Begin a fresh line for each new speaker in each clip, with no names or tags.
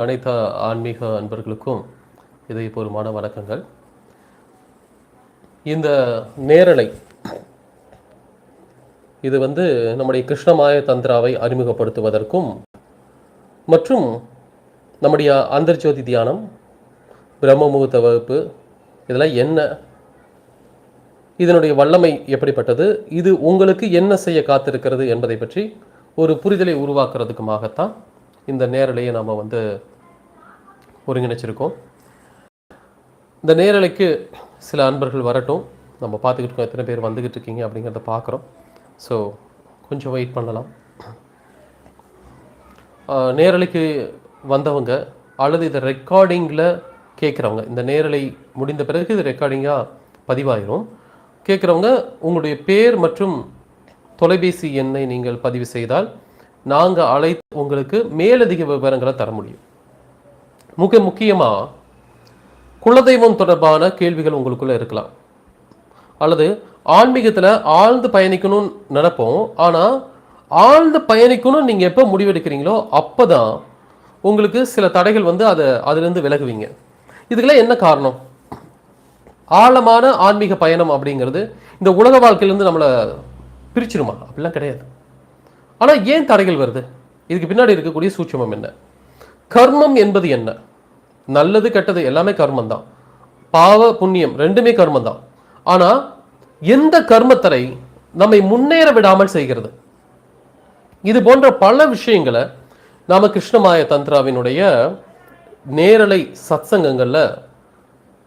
அனைத்து ஆன்மீக அன்பர்களுக்கும் இதயபூர்வமான வணக்கங்கள். இந்த நேரலை இது வந்து நம்முடைய கிருஷ்ணமாய தந்திராவை அறிமுகப்படுத்துவதற்கும் மற்றும் நம்முடைய அந்தர்ஜோதி தியானம் பிரம்ம முகூர்த்த வகுப்பு இதெல்லாம் என்ன இதனுடைய வல்லமை எப்படிப்பட்டது இது உங்களுக்கு என்ன செய்ய காத்திருக்கிறது என்பதை பற்றி ஒரு புரிதலை உருவாக்குறதுக்குமாகத்தான் இந்த நேரலையை நாம் வந்து ஒருங்கிணைச்சிருக்கோம். இந்த நேரலைக்கு சில அன்பர்கள் வரட்டும். நம்ம பார்த்துக்கிட்டு இருக்கோம் எத்தனை பேர் வந்துக்கிட்டு இருக்கீங்க அப்படிங்கிறத பார்க்குறோம். ஸோ கொஞ்சம் வெயிட் பண்ணலாம். நேரலைக்கு வந்தவங்க அல்லது இதை ரெக்கார்டிங்கில் கேட்குறவங்க இந்த நேரலை முடிந்த பிறகு இது ரெக்கார்டிங்காக பதிவாயிரும். கேட்குறவங்க உங்களுடைய பேர் மற்றும் தொலைபேசி எண்ணை நீங்கள் பதிவு செய்தால் நாங்கள் அழைத்து உங்களுக்கு மேலதிக விவரங்களை தர முடியும். மிக முக்கியமாக குலதெய்வம் தொடர்பான கேள்விகள் உங்களுக்குள்ளே இருக்கலாம். அல்லது ஆன்மீகத்தில் ஆழ்ந்து பயணிக்கணும்னு நினப்போம். ஆனால் ஆழ்ந்து பயணிக்கணும்னு நீங்கள் எப்போ முடிவெடுக்கிறீங்களோ அப்போ தான் உங்களுக்கு சில தடைகள் வந்து அதை அதுலேருந்து விலகுவீங்க. இதுக்கெல்லாம் என்ன காரணம்? ஆழமான ஆன்மீக பயணம் அப்படிங்கிறது இந்த உலக வாழ்க்கையிலேருந்து நம்மளை பிரிச்சிருமா? அப்படிலாம் கிடையாது. ஆனால் ஏன் தடைகள் வருது? இதுக்கு பின்னாடி இருக்கக்கூடிய சூட்சமம் என்ன? கர்மம் என்பது என்ன? நல்லது கெட்டது எல்லாமே கர்மம் தான் பாவ புண்ணியம் ரெண்டுமே கர்மம் தான் ஆனால் எந்த கர்மத்தரை நம்மை முன்னேற விடாமல் செய்கிறது? இது போன்ற பல விஷயங்களை நாம கிருஷ்ணமாய தந்திராவினுடைய நேரலை சத்சங்கங்களில்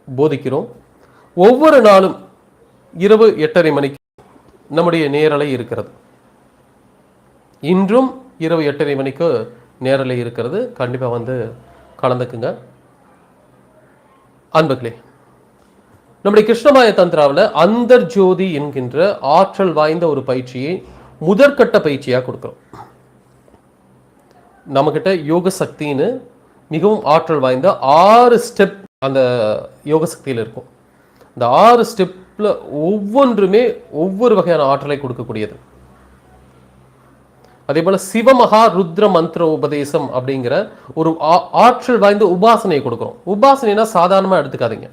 போதிக்கிறோம். ஒவ்வொரு நாளும் இரவு எட்டரை மணிக்கு நம்முடைய நேரலை இருக்கிறது. இன்றும் இரவு எட்டரை மணிக்கு நேரலை இருக்கிறது. கண்டிப்பாக வந்து கலந்துக்குங்க. அன்புகளே நம்முடைய கிருஷ்ணமாய தந்திராவில் அந்தர் ஜோதி என்கின்ற ஆற்றல் வாய்ந்த ஒரு பயிற்சியை முதற்கட்ட பயிற்சியாக கொடுக்குறோம். நம்மக்கிட்ட யோக சக்தின்னு மிகவும் ஆற்றல் வாய்ந்த ஆறு ஸ்டெப் அந்த யோக சக்தியில் இருக்கும். இந்த ஆறு ஸ்டெப்பில் ஒவ்வொன்றுமே ஒவ்வொரு வகையான ஆற்றலை கொடுக்கக்கூடியது. அதே போல சிவமகா ருத்ர மந்திர உபதேசம் அப்படிங்கிற ஒரு ஆற்றல் வாய்ந்த உபாசனையை கொடுக்குறோம். உபாசனைனா சாதாரணமாக எடுத்துக்காதீங்க.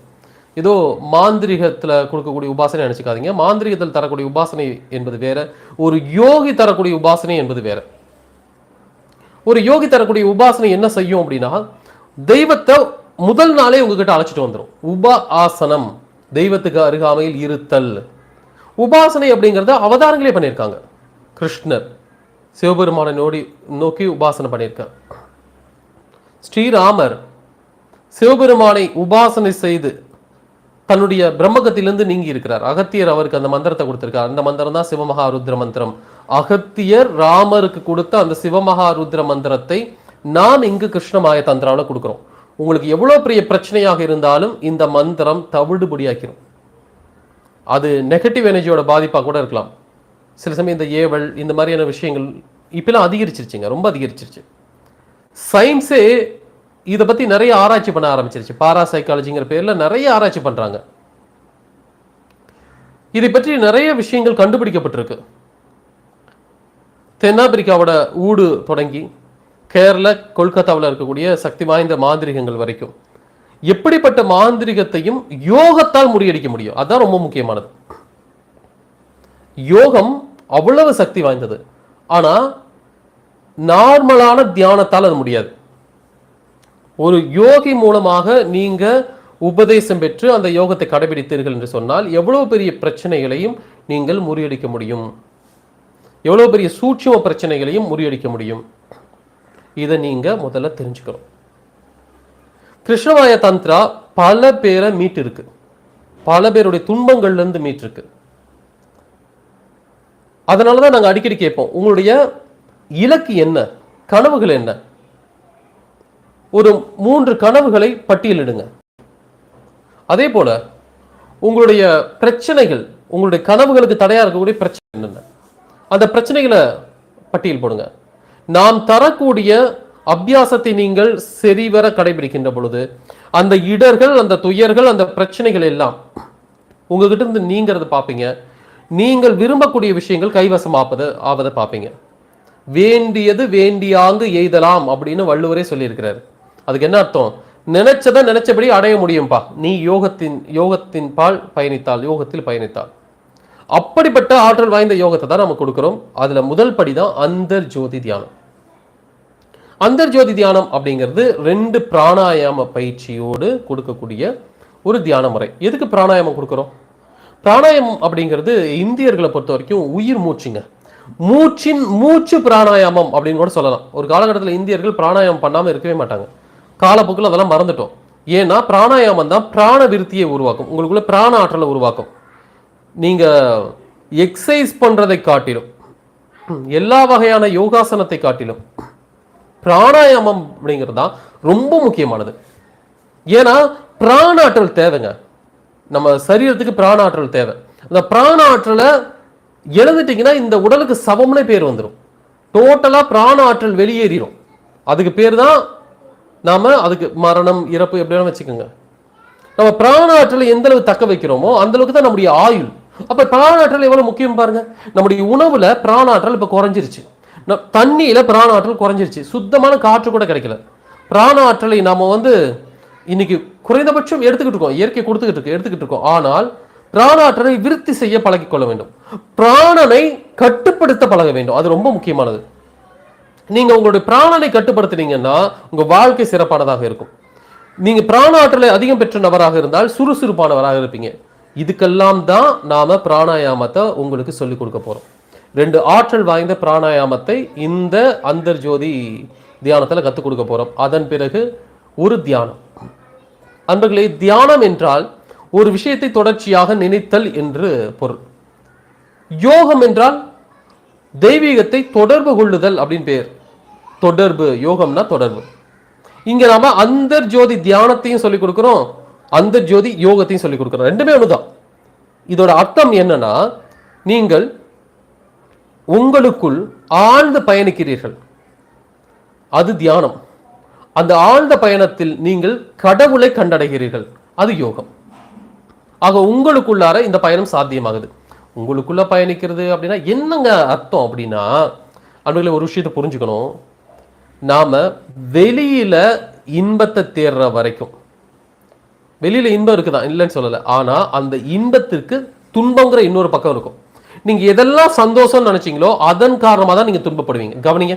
ஏதோ மாந்திரிகத்தில் கொடுக்கக்கூடிய உபாசனை நினச்சிக்காதீங்க. மாந்திரிகத்தில் தரக்கூடிய உபாசனை என்பது வேற ஒரு யோகி தரக்கூடிய உபாசனை என்பது வேற. ஒரு யோகி தரக்கூடிய உபாசனை என்ன செய்யும் அப்படின்னா தெய்வத்தை முதல் நாளே உங்ககிட்ட அழைச்சிட்டு வந்துடும் உப ஆசனம் தெய்வத்துக்கு அருகாமையில் இருத்தல். உபாசனை அப்படிங்கிறத அவதாரங்களே பண்ணியிருக்காங்க. கிருஷ்ணர். சிவபெருமானை நோடி நோக்கி உபாசனை பண்ணியிருக்கார். ஸ்ரீராமர் சிவபெருமானை உபாசனை செய்து தன்னுடைய பிரம்மகத்திலிருந்து நீங்கி இருக்கிறார் அகத்தியர் அவருக்கு அந்த மந்திரத்தை கொடுத்திருக்கார். அந்த மந்திரம் தான் சிவமகா ருத்ர மந்திரம். அகத்தியர் ராமருக்கு கொடுத்த அந்த சிவமகாருத்ர மந்திரத்தை நாம் இங்கு கிருஷ்ணமாய தந்திராவில் கொடுக்குறோம். உங்களுக்கு எவ்வளோ பெரிய பிரச்சனையாக இருந்தாலும் இந்த மந்திரம் தவிடுபடியாக்கிறோம் அது நெகட்டிவ் எனர்ஜியோட பாதிப்பாக கூட இருக்கலாம். சில சமயம் இந்த ஏவல் இந்த மாதிரியான விஷயங்கள் இப்பெல்லாம் அதிகரிச்சிருச்சுங்க ரொம்ப அதிகரிச்சிருச்சு. சயின்ஸே இதை பற்றி நிறைய ஆராய்ச்சி பண்ண ஆரம்பிச்சிருச்சு. பாராசைக்காலஜிங்கிற பேரில் நிறைய ஆராய்ச்சி பண்ணுறாங்க இதை பற்றி நிறைய விஷயங்கள் கண்டுபிடிக்கப்பட்டிருக்கு. தென்னாப்பிரிக்காவோட ஊடு தொடங்கி கேரள கொல்கத்தாவில் இருக்கக்கூடிய சக்தி வாய்ந்த மாந்திரிகங்கள் வரைக்கும் எப்படிப்பட்ட மாந்திரிகத்தையும் யோகத்தால் முறியடிக்க முடியும்? அதான் ரொம்ப முக்கியமானது. யோகம் அவ்வளவு சக்தி வாய்ந்தது. ஆனால் நார்மலான தியானத்தால் அது முடியாது. ஒரு யோகி மூலமாக நீங்கள் உபதேசம் பெற்று அந்த யோகத்தை கடைபிடித்தீர்கள் என்று சொன்னால் எவ்வளோ பெரிய பிரச்சனைகளையும் நீங்கள் முறியடிக்க முடியும். எவ்வளோ பெரிய சூட்சும பிரச்சனைகளையும் முறியடிக்க முடியும். இதை நீங்கள் முதல்ல தெரிஞ்சுக்கணும். கிருஷ்ணவாய தந்திரா பல பேரை மீட்டிருக்கு. பல பேருடைய துன்பங்கள்லேருந்து மீட்டிருக்கு. அதனால தான் நாங்கள் அடிக்கடி கேட்போம் உங்களுடைய இலக்கு என்ன? கனவுகள் என்ன? ஒரு மூன்று கனவுகளை பட்டியலிடுங்க. அதே போல உங்களுடைய பிரச்சனைகள் உங்களுடைய கனவுகளுக்கு தடையாக இருக்கக்கூடிய பிரச்சனை என்னென்ன? அந்த பிரச்சனைகளை பட்டியல் போடுங்க. நாம் தரக்கூடிய அபியாசத்தை நீங்கள் சரிவர கடைபிடிக்கின்ற பொழுது அந்த இடர்கள் அந்த துயர்கள் அந்த பிரச்சனைகள் எல்லாம் உங்ககிட்ட இருந்து நீங்கிறத பார்ப்பீங்க நீங்கள் விரும்பக்கூடிய விஷயங்கள் கைவசம் ஆப்பது ஆவதை பார்ப்பீங்க. வேண்டியது வேண்டியாங்கு எய்தலாம் அப்படின்னு வள்ளுவரே சொல்லியிருக்கிறார். அதுக்கு என்ன அர்த்தம்? நினைச்சதை நினைச்சபடி அடைய முடியும்பா. நீ யோகத்தின் யோகத்தின் பால் பயணித்தால் யோகத்தில் பயணித்தால். அப்படிப்பட்ட ஆற்றல் வாய்ந்த யோகத்தை தான் நம்ம கொடுக்குறோம். அதுல முதல் படி தான் அந்தர் ஜோதி தியானம். அந்தர் ஜோதி தியானம் அப்படிங்கிறது ரெண்டு பிராணாயாம பயிற்சியோடு கொடுக்கக்கூடிய ஒரு தியான முறை. எதுக்கு பிராணாயாமம் கொடுக்குறோம்? பிராணாயம் அப்படிங்கிறது இந்தியர்களை பொறுத்த வரைக்கும் உயிர் மூச்சுங்க. மூச்சின் மூச்சு பிராணாயாமம் அப்படின்னு கூட சொல்லலாம். ஒரு காலகட்டத்தில் இந்தியர்கள் பிராணாயாமம் பண்ணாமல் இருக்கவே மாட்டாங்க. காலப்போக்கில் அதெல்லாம் மறந்துட்டோம். ஏன்னா பிராணாயாமம் தான் பிராண விருத்தியை உருவாக்கும். உங்களுக்குள்ள பிராண ஆற்றலை உருவாக்கும். நீங்க எக்ஸசைஸ் பண்றதை காட்டிலும் எல்லா வகையான யோகாசனத்தை காட்டிலும் பிராணாயாமம் அப்படிங்கிறது தான் ரொம்ப முக்கியமானது. ஏன்னா பிராண ஆற்றல் தேவைங்க. நம்ம சரீரத்துக்கு பிராண ஆற்றல் தேவை. அந்த பிராண ஆற்றலை எழுதிட்டீங்கன்னா இந்த உடலுக்கு சவம்னே பேர் வந்துடும் டோட்டலாக பிராண ஆற்றல் வெளியேறிடும் அதுக்கு பேர் தான் நாம அதுக்கு மரணம் இறப்பு எப்படி வச்சுக்கோங்க. நம்ம பிராண ஆற்றலை எந்த அளவுக்கு தக்க வைக்கிறோமோ அந்த அளவுக்கு தான் நம்முடைய ஆயுள். அப்ப பிராண ஆற்றல் எவ்வளவு முக்கியம் பாருங்க. நம்முடைய உணவுல பிராண ஆற்றல் இப்ப குறைஞ்சிருச்சு. ந- தண்ணியில பிராண ஆற்றல் குறைஞ்சிருச்சு. சுத்தமான காற்று கூட கிடைக்கல. பிராண ஆற்றலை நாம் வந்து இன்னைக்கு குறைந்தபட்சம் எடுத்துக்கிட்டு இருக்கோம். இயற்கை கொடுத்துக்கிட்டு இருக்கு எடுத்துக்கிட்டு இருக்கோம். ஆனால் பிராண ஆற்றலை விருத்தி செய்ய பழகி கொள்ள வேண்டும். பிராணனை கட்டுப்படுத்த பழக வேண்டும். அது ரொம்ப முக்கியமானது. நீங்க உங்களுடைய பிராணனை கட்டுப்படுத்துனீங்கன்னா உங்க வாழ்க்கை சிறப்பானதாக இருக்கும். நீங்க பிராண ஆற்றலை அதிகம் பெற்ற நபராக இருந்தால் சுறுசுறுப்பானவராக இருப்பீங்க. இதுக்கெல்லாம் தான் நாம பிராணாயாமத்தை உங்களுக்கு சொல்லிக் கொடுக்க போறோம். ரெண்டு ஆற்றல் வாய்ந்த பிராணாயாமத்தை இந்த அந்தர்ஜோதி தியானத்தில் கற்றுக் கொடுக்க போறோம். அதன் பிறகு ஒரு தியானம். அன்பர்களே தியானம் என்றால் ஒரு விஷயத்தை தொடர்ச்சியாக நினைத்தல் என்று பொருள். யோகம் என்றால் தெய்வீகத்தை தொடர்பு கொள்ளுதல் அப்படின்னு பேர். தொடர்பு யோகம்னா தொடர்பு. இங்க நாம அந்தர் ஜோதி தியானத்தையும் சொல்லிக் கொடுக்குறோம் அந்தர் ஜோதி யோகத்தையும் சொல்லிக் கொடுக்குறோம். ரெண்டுமே ஒண்ணுதான். இதோட அர்த்தம் என்னன்னா நீங்கள் உங்களுக்குள் ஆழ்ந்து பயணிக்கிறீர்கள். அது தியானம். அந்த ஆழ்ந்த பயணத்தில் நீங்கள் கடவுளை கண்டடைகிறீர்கள். அது யோகம். ஆக உங்களுக்குள்ளார இந்த பயணம் சாத்தியமாகுது. உங்களுக்குள்ள பயணிக்கிறது அப்படின்னா என்னங்க அர்த்தம் அப்படின்னா அன்பர்களே ஒரு விஷயத்தை புரிஞ்சுக்கணும். நாம வெளியில இன்பத்தை தேடுற வரைக்கும். வெளியில இன்பம் இருக்குதான் இல்லைன்னு சொல்லலை. ஆனா அந்த இன்பத்திற்கு துன்பங்கிற இன்னொரு பக்கம் இருக்கும். நீங்க எதெல்லாம் சந்தோஷம் நினைச்சீங்களோ அதன் காரணமாக தான் நீங்க துன்பப்படுவீங்க. கவனிங்க.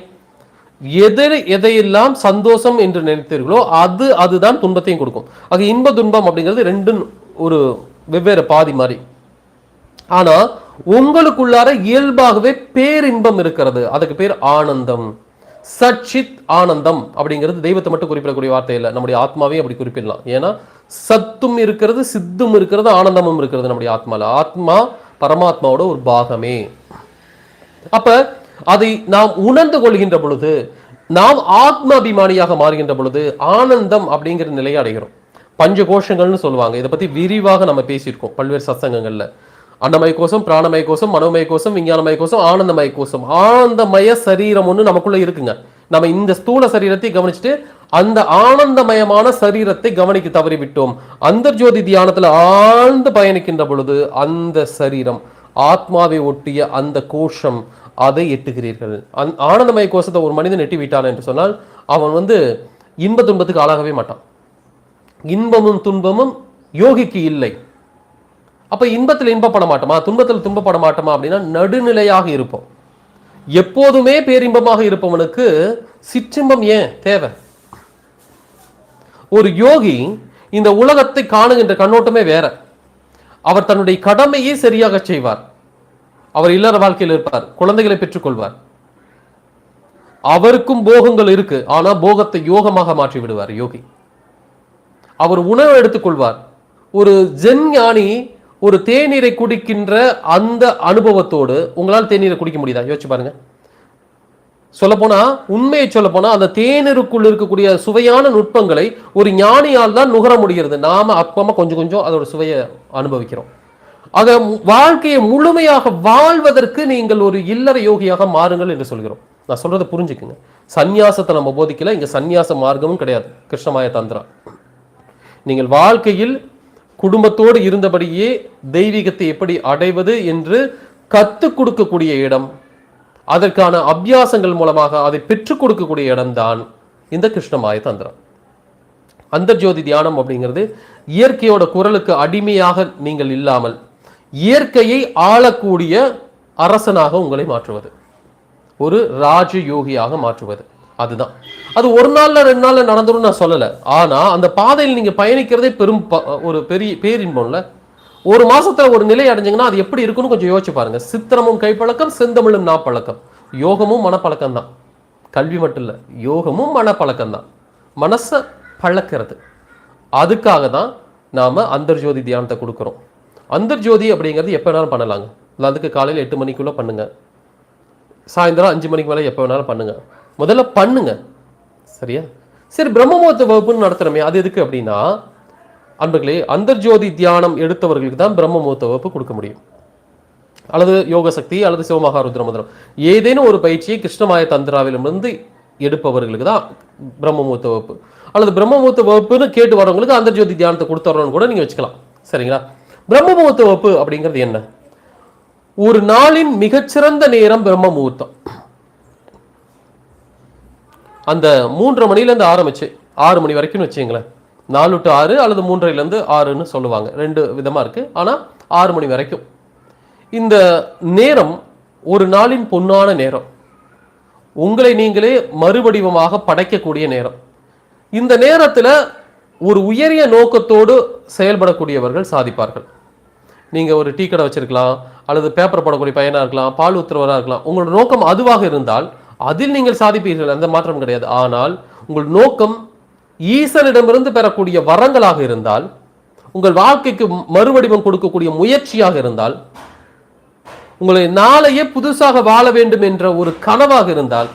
எது எதையெல்லாம் சந்தோஷம் என்று நினைத்தீர்களோ அது அதுதான் துன்பத்தையும் கொடுக்கும். ஆக இன்ப துன்பம் அப்படிங்கிறது ரெண்டும் ஒரு வெவ்வேறு பாதி மாதிரி ஆனா உங்களுக்குள்ளார இயல்பாகவே பேரின்பம் இருக்கிறது. அதுக்கு பேர் ஆனந்தம். சச்சித் ஆனந்தம் அப்படிங்கிறது தெய்வத்தை மட்டும் குறிப்பிடக்கூடிய வார்த்தை இல்லை. நம்முடைய ஆத்மாவையும் அப்படி குறிப்பிடலாம். ஏன்னா சத்தும் இருக்கிறது சித்தும் இருக்கிறது ஆனந்தமும் இருக்கிறது நம்முடைய ஆத்மால. ஆத்மா பரமாத்மாவோட ஒரு பாகமே. அப்ப அதை நாம் உணர்ந்து கொள்கின்ற பொழுது நாம் ஆத்மாபிமானியாக மாறுகின்ற பொழுது ஆனந்தம் அப்படிங்கிற நிலையை அடைகிறோம். பஞ்ச கோஷங்கள்னு சொல்லுவாங்க. இதை பத்தி விரிவாக நம்ம பேசியிருக்கோம் பல்வேறு சத்சங்கங்களில். அன்னமய கோஷம் பிராணமய கோஷம் மனோமய கோஷம் விஞ்ஞானமய கோஷம் ஆனந்தமய கோஷம் ஆனந்தமய சரீரம் ஒன்று நமக்குள்ள இருக்குங்க. நம்ம இந்த ஸ்தூல சரீரத்தை கவனிச்சுட்டு அந்த ஆனந்தமயமான சரீரத்தை கவனிக்க தவறிவிட்டோம். அந்த ஜோதி தியானத்துல ஆழ்ந்து பயணிக்கின்ற பொழுது அந்த சரீரம் ஆத்மாவை ஒட்டிய அந்த கோஷம் அதை எட்டுகிறீர்கள். அந் ஆனந்தமய கோஷத்தை ஒரு மனிதன் எட்டி விட்டான் என்று சொன்னால் அவன் வந்து இன்ப துன்பத்துக்கு ஆளாகவே மாட்டான். இன்பமும் துன்பமும் யோகிக்கு இல்லை. அப்ப இன்பத்தில் இன்பப்பட மாட்டோமா? துன்பத்தில் துன்பப்பட மாட்டோமா அப்படின்னா நடுநிலையாக இருப்போம். எப்போதுமே பேரின்பமாக இருப்பவனுக்கு சிற்றின்பம் ஏன் தேவை? ஒரு யோகி இந்த உலகத்தை காணுகின்ற கண்ணோட்டமே வேற. அவர் தன்னுடைய கடமையை சரியாக செய்வார். அவர் இல்லற வாழ்க்கையில் இருப்பார் குழந்தைகளை பெற்றுக்கொள்வார். அவருக்கும் போகங்கள் இருக்கு ஆனா போகத்தை யோகமாக மாற்றி விடுவார் யோகி. அவர் உணவு எடுத்துக்கொள்வார். ஒரு ஜென் ஞானி ஒரு தேநீரை குடிக்கின்ற அந்த அனுபவத்தோடு உங்களால் தேநீரை குடிக்க முடியுதா? யோசிச்சு பாருங்க. சொல்ல உண்மையை சொல்ல போனா அந்த தேநீருக்குள் இருக்கக்கூடிய சுவையான நுட்பங்களை ஒரு ஞானியால் தான் நுகர முடிகிறது. நாம அற்பமா கொஞ்சம் கொஞ்சம் அதோட சுவையை அனுபவிக்கிறோம். ஆக வாழ்க்கையை முழுமையாக வாழ்வதற்கு நீங்கள் ஒரு இல்லற யோகியாக மாறுங்கள் என்று சொல்கிறோம். நான் சொல்றதை புரிஞ்சுக்குங்க. சந்நியாசத்தை நம்ம போதிக்கல. இங்க சந்நியாச மார்க்கமும் கிடையாது. கிருஷ்ணமாய தந்திரா. நீங்கள் வாழ்க்கையில் குடும்பத்தோடு இருந்தபடியே தெய்வீகத்தை எப்படி அடைவது என்று கற்றுக் கொடுக்கக்கூடிய இடம் அதற்கான அபியாசங்கள் மூலமாக அதை பெற்றுக் கொடுக்கக்கூடிய இடம்தான் இந்த கிருஷ்ணமாய தந்திரம். அந்தர்ஜோதி தியானம் அப்படிங்கிறது இயற்கையோட குரலுக்கு அடிமையாக நீங்கள் இல்லாமல் இயற்கையை ஆளக்கூடிய அரசனாக உங்களை மாற்றுவது. ஒரு ராஜயோகியாக மாற்றுவது. அதுதான். அது ஒரு நாள்ல ரெண்டு நாள்ல நடந்துடும் நான் சொல்லலை. ஆனா அந்த பாதையில் நீங்க பயணிக்கிறதே பெரும் ப- ஒரு பெரிய பேரின்பம்ல. ஒரு மாசத்துல ஒரு நிலை அடைஞ்சிங்கன்னா அது எப்படி இருக்குன்னு கொஞ்சம் யோசிச்சு பாருங்க. சித்திரமும் கைப்பழக்கம் செந்தமிழும் நாப்பழக்கம். யோகமும் மனப்பழக்கம் தான் கல்வி மட்டும் இல்லை யோகமும் மனப்பழக்கம் தான் மனசை பழக்கிறது. அதுக்காக தான் நாம அந்தர்ஜோதி தியானத்தை கொடுக்குறோம். அந்தர்ஜோதி அப்படிங்கிறது எப்போ வேணாலும் பண்ணலாங்க. அதுக்கு காலையில் எட்டு மணிக்குள்ளே பண்ணுங்கள் சாயந்தரம் அஞ்சு மணிக்கு மேலே எப்போ வேணாலும் பண்ணுங்கள் முதல்ல பண்ணுங்க. சரியா? சரி பிரம்மமுகூர்த்த வகுப்புன்னு நடத்துகிறோமே அது எதுக்கு அப்படின்னா அன்பர்களே அந்தர்ஜோதி தியானம் எடுத்தவர்களுக்கு தான் பிரம்மமுகூர்த்த வகுப்பு கொடுக்க முடியும். அல்லது யோக சக்தி அல்லது சிவமகாருத்ர மந்திரம் ஏதேனும் ஒரு பயிற்சியை கிருஷ்ணமாய தந்திராவிலிருந்து எடுப்பவர்களுக்கு தான் பிரம்மமுகூர்த்த வகுப்பு. அல்லது பிரம்மமுகூர்த்த வகுப்புன்னு கேட்டு வரவங்களுக்கு அந்தர்ஜோதி தியானத்தை கொடுத்துறோம்னு கூட நீங்கள் வச்சுக்கலாம். சரிங்களா? பிரம்மமுகூர்த்த வகுப்பு அப்படிங்கிறது என்ன? ஒரு நாளின் மிகச்சிறந்த நேரம் பிரம்ம முகூர்த்தம். அந்த மூன்றரை மணிலேருந்து ஆரம்பிச்சு ஆறு மணி வரைக்கும்னு வச்சுங்களேன் நாலு டு ஆறு அல்லது மூன்றையிலேருந்து ஆறுன்னு சொல்லுவாங்க. ரெண்டு விதமாக இருக்குது ஆனால் ஆறு மணி வரைக்கும். இந்த நேரம் ஒரு நாளின் பொன்னான நேரம். உங்களை நீங்களே மறுவடிவமாக படைக்கக்கூடிய நேரம். இந்த நேரத்தில் ஒரு உயரிய நோக்கத்தோடு செயல்படக்கூடியவர்கள் சாதிப்பார்கள். நீங்கள் ஒரு டீ கடை வச்சிருக்கலாம் அல்லது பேப்பர் போடக்கூடிய பையனாக இருக்கலாம் பால் உத்தரவராக இருக்கலாம். உங்களோட நோக்கம் அதுவாக இருந்தால் அதில் நீங்கள் சாதிப்பீர்கள். அந்த மாற்றம் கிடையாது. ஆனால் உங்கள் நோக்கம் ஈசனிடமிருந்து பெறக்கூடிய வரங்களாக இருந்தால் உங்கள் வாழ்க்கைக்கு மறுவடிவம் கொடுக்கக்கூடிய முயற்சியாக இருந்தால் உங்களை நாளையே புதுசாக வாழ வேண்டும் என்ற ஒரு கனவாக இருந்தால்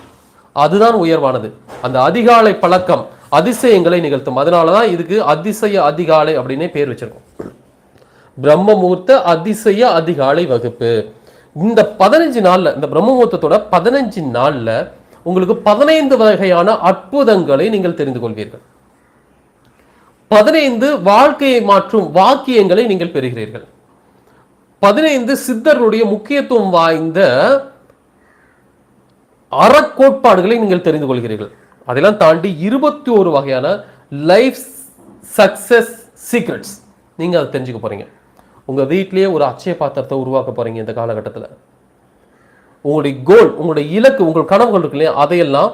அதுதான் உயர்வானது. அந்த அதிகாலை பழக்கம் அதிசயங்களை நிகழ்த்தும். அதனால தான் இதுக்கு அதிசய அதிகாலை அப்படின்னே பேர் வச்சிருக்கோம். பிரம்ம முகூர்த்த அதிசய அதிகாலை வகுப்பு. இந்த பதினஞ்சு நாள்ல இந்த பிரம்ம முகூர்த்தத்தோட பதினஞ்சு நாள்ல உங்களுக்கு பதினைந்து வகையான அற்புதங்களை நீங்கள் தெரிந்து கொள்வீர்கள். பதினைந்து வாழ்க்கையை மாற்றும் வாக்கியங்களை நீங்கள் பெறுகிறீர்கள். பதினைந்து சித்தர்களுடைய முக்கியத்துவம் வாய்ந்த அறக்கோட்பாடுகளை நீங்கள் தெரிந்து கொள்கிறீர்கள். அதெல்லாம் தாண்டி இருபத்தி ஒரு வகையான லைஃப் சக்சஸ் சீக்ரெட்ஸ் நீங்க அதை தெரிஞ்சுக்க போறீங்க. உங்க வீட்டிலேயே ஒரு அச்சய பாத்திரத்தை உருவாக்க போறீங்க இந்த காலகட்டத்தில். உங்களுடைய கோல் உங்களுடைய இலக்கு உங்கள் கனவுகள் இருக்கு இல்லையா? அதையெல்லாம்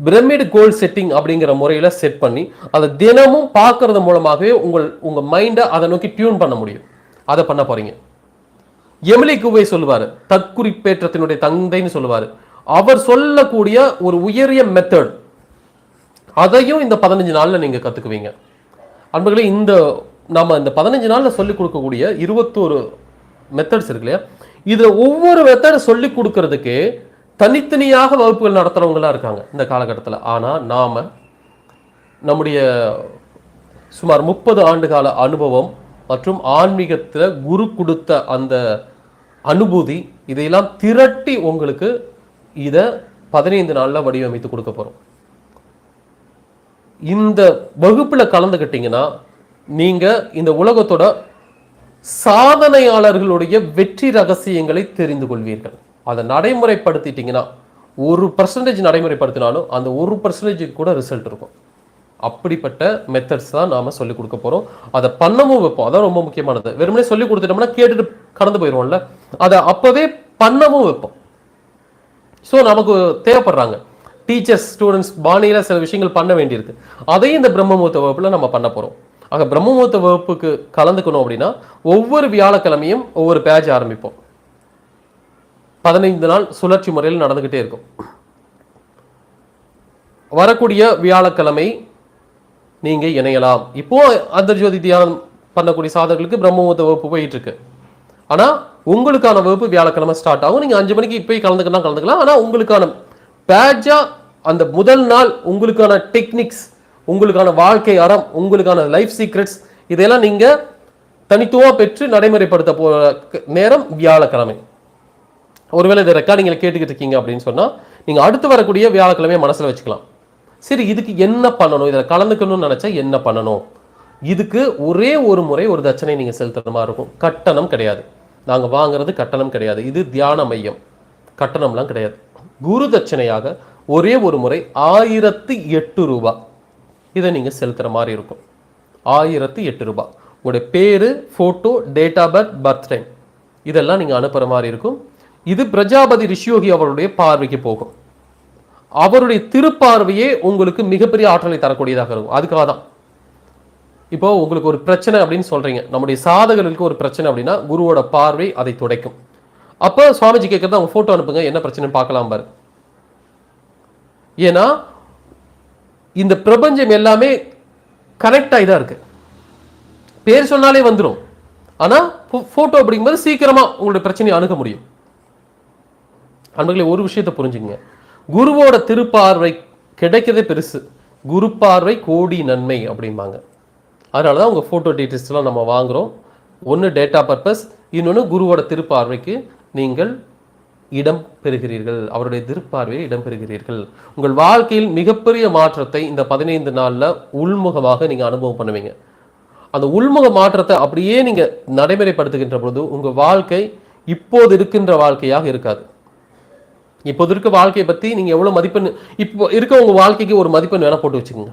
பிரமிட் கோல் செட்டிங் அப்படிங்கிற முறையில் செட் பண்ணி அதை தினமும் பார்க்கறது மூலமாகவே உங்கள் உங்கள் மைண்டை அதை நோக்கி டியூன் பண்ண முடியும். அதை பண்ண போறீங்க. எமிலி குவை சொல்லுவார் தற்குறிப்பேற்றத்தினுடைய தந்தைன்னு சொல்லுவார். அவர் சொல்லக்கூடிய ஒரு உயரிய மெத்தட் அதையும் இந்த பதினஞ்சு நாளில் நீங்கள் கற்றுக்குவீங்க அன்பர்களே இந்த நம்ம இந்த பதினஞ்சு நாளில் சொல்லிக் கொடுக்கக்கூடிய இருபத்தோரு மெத்தட்ஸ் இருக்கு இல்லையா? இதில் ஒவ்வொரு மெத்தட் சொல்லி கொடுக்கறதுக்கு தனித்தனியாக வகுப்புகள் நடத்துகிறவங்களாம் இருக்காங்க இந்த காலகட்டத்தில். ஆனால் நாம் நம்முடைய சுமார் முப்பது ஆண்டு கால அனுபவம் மற்றும் ஆன்மீகத்தில் குரு கொடுத்த அந்த அனுபூதி இதையெல்லாம் திரட்டி உங்களுக்கு இதை பதினைந்து நாளில் வடிவமைத்து கொடுக்க போகிறோம் இந்த வகுப்பில் கலந்துக்கிட்டிங்கன்னா நீங்கள் இந்த உலகத்தோட சாதனையாளர்களுடைய வெற்றி ரகசியங்களை தெரிந்து கொள்வீர்கள். அதை நடைமுறைப்படுத்திட்டீங்கன்னா ஒரு பர்சன்டேஜ் நடைமுறைப்படுத்தினாலும் அந்த ஒரு பர்சன்டேஜுக்கு கூட ரிசல்ட் இருக்கும். அப்படிப்பட்ட மெத்தட்ஸ் தான் நாம சொல்லிக் கொடுக்க போறோம். அதை பண்ணவும் வைப்போம். அதான் ரொம்ப முக்கியமானது. வெறுமனே சொல்லி கொடுத்துட்டோம்னா கேட்டுட்டு கடந்து போயிடுவோம்ல அதை அப்பவே பண்ணவும் வைப்போம். ஸோ நமக்கு தேவைப்படுறாங்க. டீச்சர்ஸ் ஸ்டூடெண்ட்ஸ் பாணியில் சில விஷயங்கள் பண்ண வேண்டியிருக்கு. அதையும் இந்த பிரம்மமுகூர்த்த வகுப்புல நம்ம பண்ண போறோம். ஆக பிரம்மமுகூர்த்த வகுப்புக்கு கலந்துக்கணும் அப்படின்னா ஒவ்வொரு வியாழக்கிழமையும் ஒவ்வொரு பேஜ் ஆரம்பிப்போம். பதினைந்து நாள் சுழற்சி முறையில் நடந்துகிட்டே இருக்கும். வரக்கூடிய வியாழக்கிழமை நீங்கள் இணையலாம். இப்போ அந்தர்ஜோதி தியானம் பண்ணக்கூடிய சாதகர்களுக்கு பிரம்மமுகூர்த்த வகுப்பு போயிட்டு இருக்கு ஆனா உங்களுக்கான வகுப்பு வியாழக்கிழமை ஸ்டார்ட் ஆகும். நீங்க அஞ்சு மணிக்கு இப்போயே கலந்துக்கலாம் கலந்துக்கலாம். ஆனால் உங்களுக்கான பேஜா அந்த முதல் நாள் உங்களுக்கான டெக்னிக்ஸ் உங்களுக்கான வாழ்க்கை அறம் உங்களுக்கான லைஃப் சீக்ரெட்ஸ் இதெல்லாம் நீங்க தனித்துவமாக பெற்று நடைமுறைப்படுத்த போற நேரம் வியாழக்கிழமை. ஒருவேளை இதை ரெக்கார்டிங்கில் கேட்டுக்கிட்டு இருக்கீங்க அப்படின்னு சொன்னால் நீங்கள் அடுத்து வரக்கூடிய வியாழக்கிழமையை மனசில் வச்சுக்கலாம். சரி இதுக்கு என்ன பண்ணணும்? இதில் கலந்துக்கணும்னு நினச்சா என்ன பண்ணணும்? இதுக்கு ஒரே ஒரு முறை ஒரு தட்சணை நீங்கள் செலுத்துகிற மாதிரி இருக்கும். கட்டணம் கிடையாது. நாங்கள் வாங்குறது கட்டணம் கிடையாது. இது தியான மையம். கட்டணம்லாம் கிடையாது. குரு தட்சணையாக ஒரே ஒரு முறை ஆயிரத்து எட்டு ரூபாய் இதை நீங்கள் செலுத்துகிற மாதிரி இருக்கும். ஆயிரத்தி எட்டு ரூபாய் உங்களுடைய பேர் photo date of birth birth time இதெல்லாம் நீங்கள் அனுப்புகிற மாதிரி இருக்கும். இது பிரஜாபதி ரிஷியோகி அவருடைய பார்வைக்கு போகும். அவருடைய திருப்பார்வையே உங்களுக்கு மிகப்பெரிய ஆற்றலை தரக்கூடியதாக இருக்கும். அதுக்காக தான். இப்போ உங்களுக்கு ஒரு பிரச்சனை அப்படின்னு சொல்றீங்க. நம்முடைய சாதகர்களுக்கு ஒரு பிரச்சனை அப்படின்னா குருவோட பார்வை அதை துடைக்கும். அப்போ சுவாமிஜி கேட்குறது அவங்க ஃபோட்டோ அனுப்புங்க. என்ன பிரச்சனைன்னு பார்க்கலாம் பாரு. ஏன்னா இந்த பிரபஞ்சம் எல்லாமே கனெக்ட் தான் இருக்கு. பேர் சொன்னாலே வந்துடும் ஆனால் ஃபோட்டோ அப்படிங்கும்போது சீக்கிரமாக உங்களுடைய பிரச்சனையை அணுக முடியும். அன்பர்களே ஒரு விஷயத்தை புரிஞ்சுங்க குருவோட திருப்பார்வை கிடைக்கிறதே பெருசு. குரு பார்வை கோடி நன்மை அப்படிம்பாங்க. அதனால தான் உங்கள் ஃபோட்டோ டீட்டெயில்ஸ்லாம் நம்ம வாங்குகிறோம் ஒன்று டேட்டா பர்பஸ் இன்னொன்று குருவோட திருப்பார்வைக்கு நீங்கள் இடம் பெறுகிறீர்கள். அவருடைய திருப்பார்வையில் இடம் பெறுகிறீர்கள். உங்கள் வாழ்க்கையில் மிகப்பெரிய மாற்றத்தை இந்த பதினைந்து நாளில் உள்முகமாக நீங்கள் அனுபவம் பண்ணுவீங்க. அந்த உள்முக மாற்றத்தை அப்படியே நீங்கள் நடைமுறைப்படுத்துகின்ற பொழுது உங்கள் வாழ்க்கை இப்போது இருக்கின்ற வாழ்க்கையாக இருக்காது. இப்போது இருக்க வாழ்க்கையை பற்றி நீங்கள் எவ்வளோ மதிப்பெண் இப்போ இருக்க உங்கள் வாழ்க்கைக்கு ஒரு மதிப்பெண் வேணால் போட்டு வச்சுக்கோங்க.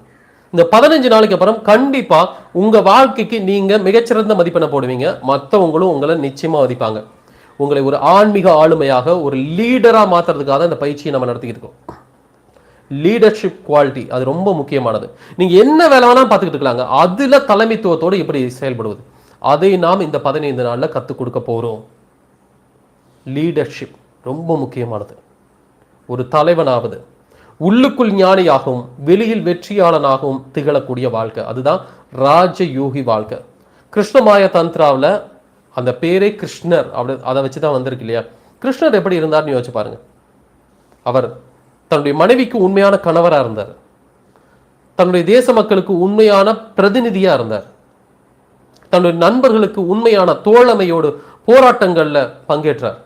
இந்த பதினஞ்சு நாளைக்கு அப்புறம் கண்டிப்பாக உங்கள் வாழ்க்கைக்கு நீங்கள் மிகச்சிறந்த மதிப்பெண்ணை போடுவீங்க. மற்றவங்களும் உங்களை நிச்சயமாக மதிப்பாங்க. உங்களை ஒரு ஆன்மீக ஆளுமையாக ஒரு லீடராக மாற்றுறதுக்காக இந்த பயிற்சியை நம்ம நடத்திக்கிட்டு இருக்கோம். லீடர்ஷிப் குவாலிட்டி அது ரொம்ப முக்கியமானது. நீங்கள் என்ன வேலை வேணாலும் பார்த்துக்கிட்டு இருக்கலாங்க. அதில் தலைமைத்துவத்தோடு எப்படி செயல்படுவது? அதை நாம் இந்த பதினைந்து நாளில் கற்றுக் கொடுக்க போகிறோம் லீடர்ஷிப் ரொம்ப முக்கியமானது. ஒரு தலைவனாவது உள்ளுக்குள் ஞானியாகவும் வெளியில் வெற்றியாளனாகவும் திகழக்கூடிய வாழ்க்கை. அதுதான் ராஜயோகி வாழ்க்கை. கிருஷ்ணமாய தந்திராவில் அந்த பேரே கிருஷ்ணர் அப்படி அதை வச்சு தான் வந்திருக்கு இல்லையா? கிருஷ்ணர் எப்படி இருந்தார்னு யோசிச்சு பாருங்க. அவர் தன்னுடைய மனைவிக்கு உண்மையான கணவராக இருந்தார். தன்னுடைய தேச மக்களுக்கு உண்மையான பிரதிநிதியாக இருந்தார். தன்னுடைய நண்பர்களுக்கு உண்மையான தோழமையோடு போராட்டங்களில் பங்கேற்றார்.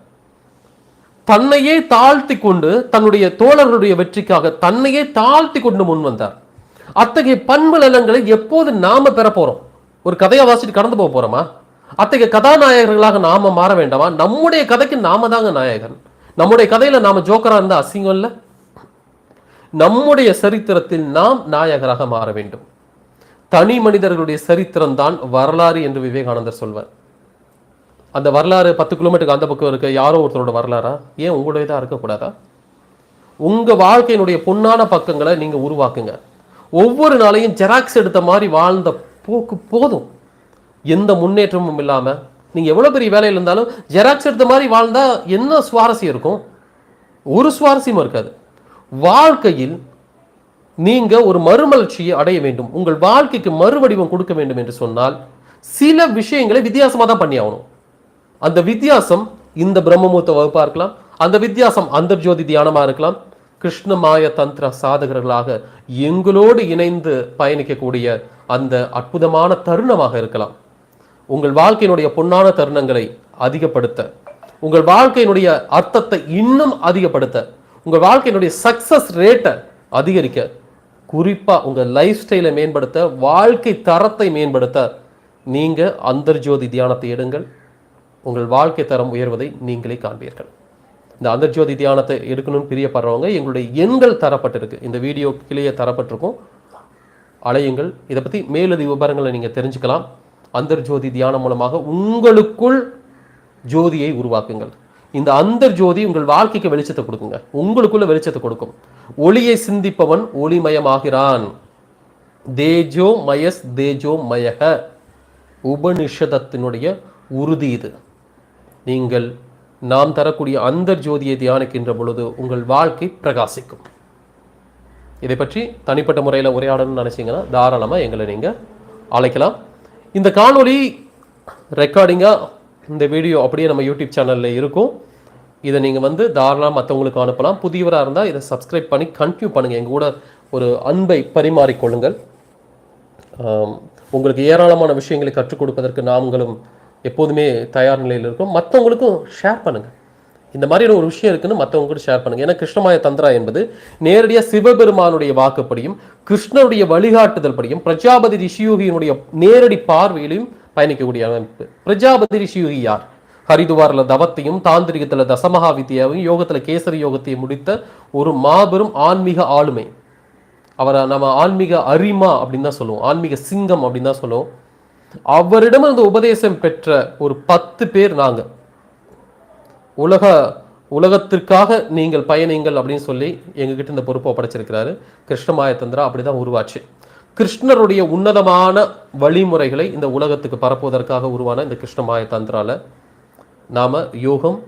தன்னையே தாழ்த்தி கொண்டு தன்னுடைய தோழர்களுடைய வெற்றிக்காக தன்னையே தாழ்த்தி கொண்டு முன் வந்தார். அத்தகைய பண்பு நலன்களை எப்போது நாம பெற போறோம்? ஒரு கதையை வாசிட்டு கடந்து போக போறோமா? அத்தகைய கதாநாயகர்களாக நாம மாற வேண்டாமா? நம்முடைய கதைக்கு நாம தாங்க நாயகன். நம்முடைய கதையில நாம ஜோக்கரா இருந்தா அசிங்கம் இல்ல. நம்முடைய சரித்திரத்தில் நாம் நாயகராக மாற வேண்டும். தனி மனிதர்களுடைய சரித்திரம் தான் வரலாறு என்று விவேகானந்தர் சொல்வார். அந்த வரலாறு பத்து கிலோமீட்டருக்கு அந்த பக்கம் இருக்க. யாரோ ஒருத்தரோட வரலாறா? ஏன் உங்களுடையதாக இருக்கக்கூடாதா? உங்க வாழ்க்கையினுடைய பொன்னான பக்கங்களை நீங்க உருவாக்குங்க. ஒவ்வொரு நாளையும் ஜெராக்ஸ் எடுத்த மாதிரி வாழ்ந்த போக்கு போதும். எந்த முன்னேற்றமும் இல்லாமல் நீங்கள் எவ்வளோ பெரிய வேலையில் இருந்தாலும் ஜெராக்ஸ் எடுத்த மாதிரி வாழ்ந்தால் என்ன சுவாரஸ்யம் இருக்கும்? ஒரு சுவாரஸ்யமும் இருக்காது. வாழ்க்கையில் நீங்கள் ஒரு மறுமலர்ச்சியை அடைய வேண்டும். உங்கள் வாழ்க்கைக்கு மறுவடிவம் கொடுக்க வேண்டும் என்று சொன்னால் சில விஷயங்களை வித்தியாசமாக தான் பண்ணி ஆகணும். அந்த வித்தியாசம் இந்த பிரம்மமூர்த்த வகுப்பாக இருக்கலாம். அந்த வித்தியாசம் அந்த ஜோதி தியானமாக இருக்கலாம் கிருஷ்ணமாய தந்திர சாதகர்களாக எங்களோடு இணைந்து பயணிக்கக்கூடிய அந்த அற்புதமான தருணமாக இருக்கலாம். உங்கள் வாழ்க்கையினுடைய பொன்னான தருணங்களை அதிகப்படுத்த உங்கள் வாழ்க்கையினுடைய அர்த்தத்தை இன்னும் அதிகப்படுத்த உங்கள் வாழ்க்கையினுடைய சக்சஸ் ரேட்டை அதிகரிக்க குறிப்பாக உங்கள் லைஃப் ஸ்டைலை மேம்படுத்த வாழ்க்கை தரத்தை மேம்படுத்த நீங்கள் அந்தர்ஜோதி தியானத்தை எடுங்கள். உங்கள் வாழ்க்கை தரம் உயர்வதை நீங்களே காண்பீர்கள். இந்த அந்தர்ஜோதி தியானத்தை எடுக்கணும்னு பிரியப்படுறவங்க எங்களுடைய எண்கள் தரப்பட்டிருக்கு. இந்த வீடியோ கிளியே தரப்பட்டிருக்கும். அலையுங்கள். இதை பற்றி மேலதி விவரங்களை நீங்கள் தெரிஞ்சுக்கலாம். அந்தர்ஜோதி தியானம் மூலமாக உங்களுக்குள் ஜோதியை உருவாக்குங்கள். இந்த அந்தர் ஜோதி உங்கள் வாழ்க்கைக்கு வெளிச்சத்தை கொடுக்குங்க. உங்களுக்குள்ள வெளிச்சத்தை கொடுக்கும். ஒளியை சிந்திப்பவன் ஒளிமயமாகிறான். தேஜோ மயஸ் தேஜோ மயக. உபனிஷதத்தினுடைய உறுதி இது. நீங்கள் நாம் தரக்கூடிய அந்தர் ஜோதியை தியானிக்கின்ற பொழுது உங்கள் வாழ்க்கை பிரகாசிக்கும். இதை பற்றி தனிப்பட்ட முறையில் உரையாடணும்னு நினச்சிங்கன்னா தாராளமாக எங்களை நீங்கள் அழைக்கலாம். இந்த காணொளி ரெக்கார்டிங்காக இந்த வீடியோ அப்படியே நம்ம யூடியூப் சேனலில் இருக்கும். இதை நீங்கள் வந்து தாராளமாக மற்றவங்களுக்கு அனுப்பலாம். புதியவராக இருந்தால் இதை சப்ஸ்கிரைப் பண்ணி கண்டினியூ பண்ணுங்கள் எங்கள் கூட ஒரு அன்பை பரிமாறிக்கொள்ளுங்கள் உங்களுக்கு ஏராளமான விஷயங்களை கற்றுக் கொடுப்பதற்கு நாங்களும் எப்போதுமே தயார் நிலையில் இருக்கோம். மற்றவங்களுக்கும் ஷேர் பண்ணுங்கள் இந்த மாதிரியான ஒரு விஷயம் இருக்குன்னு மற்றவங்க கூட ஷேர் பண்ணுங்க. ஏன்னா கிருஷ்ணமாய தந்திரா என்பது நேரடியாக சிவபெருமானுடைய வாக்குப்படியும் கிருஷ்ணனுடைய வழிகாட்டுதல் படியும் பிரஜாபதி ரிஷியோகியினுடைய நேரடி பார்வையிலையும் பயணிக்கக்கூடிய அமைப்பு. பிரஜாபதி ரிஷியோகி யார்? ஹரிதுவாரில் தவத்தையும் தாந்திரிகத்தில் தசமகா வித்யாவையும் யோகத்தில் கேசரி யோகத்தையும் முடித்த ஒரு மாபெரும் ஆன்மீக ஆளுமை. அவரை நம்ம ஆன்மீக அரிமா அப்படின்னு தான் சொல்லுவோம். ஆன்மீக சிங்கம் அப்படின்னு தான் சொல்லுவோம். அவரிடம் அந்த உபதேசம் பெற்ற ஒரு பத்து பேர் நாங்கள் உலக உலகத்திற்காக நீங்கள் பயணிங்கள் அப்படின்னு சொல்லி எங்ககிட்ட இந்த பொறுப்பை ஒப்படைச்சிருக்கிறாரு. கிருஷ்ணமாய தந்திரா அப்படிதான் உருவாச்சு. கிருஷ்ணருடைய உன்னதமான வழிமுறைகளை இந்த உலகத்துக்கு பரப்புவதற்காக உருவான இந்த கிருஷ்ணமாய தந்திரால நாம யோகம்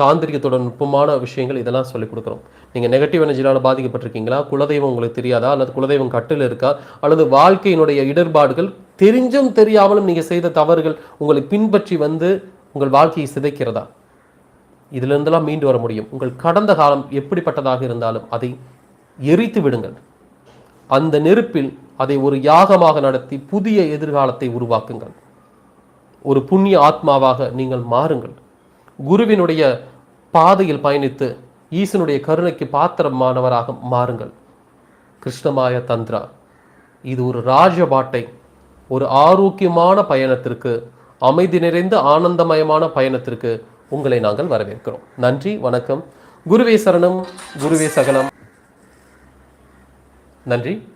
தாந்திரிக நுட்பமான விஷயங்கள் இதெல்லாம் சொல்லிக் கொடுக்குறோம். நீங்க நெகட்டிவ் எனர்ஜினால பாதிக்கப்பட்டிருக்கீங்களா? குலதெய்வம் உங்களுக்கு தெரியாதா? அல்லது குலதெய்வம் கட்டில் இருக்கா? அல்லது வாழ்க்கையினுடைய இடர்பாடுகள் தெரிஞ்சும் தெரியாமலும் நீங்க செய்த தவறுகள் உங்களை பின்பற்றி வந்து உங்கள் வாழ்க்கையை சிதைக்கிறதா? இதிலிருந்தெல்லாம் மீண்டு வர முடியும். உங்கள் கடந்த காலம் எப்படிப்பட்டதாக இருந்தாலும் அதை எரித்து விடுங்கள். அந்த நெருப்பில் அதை ஒரு யாகமாக நடத்தி புதிய எதிர்காலத்தை உருவாக்குங்கள். ஒரு புண்ணிய ஆத்மாவாக நீங்கள் மாறுங்கள். குருவினுடைய பாதையில் பயணித்து ஈசனுடைய கருணைக்கு பாத்திரமானவராக மாறுங்கள். கிருஷ்ணமாய தந்திரா இது ஒரு ராஜபாட்டை ஒரு ஆரோக்கியமான பயணத்திற்கு அமைதி நிறைந்த ஆனந்தமயமான பயணத்திற்கு உங்களை நாங்கள் வரவேற்கிறோம். நன்றி வணக்கம். குருவே சரணம் குருவே சகலம். நன்றி.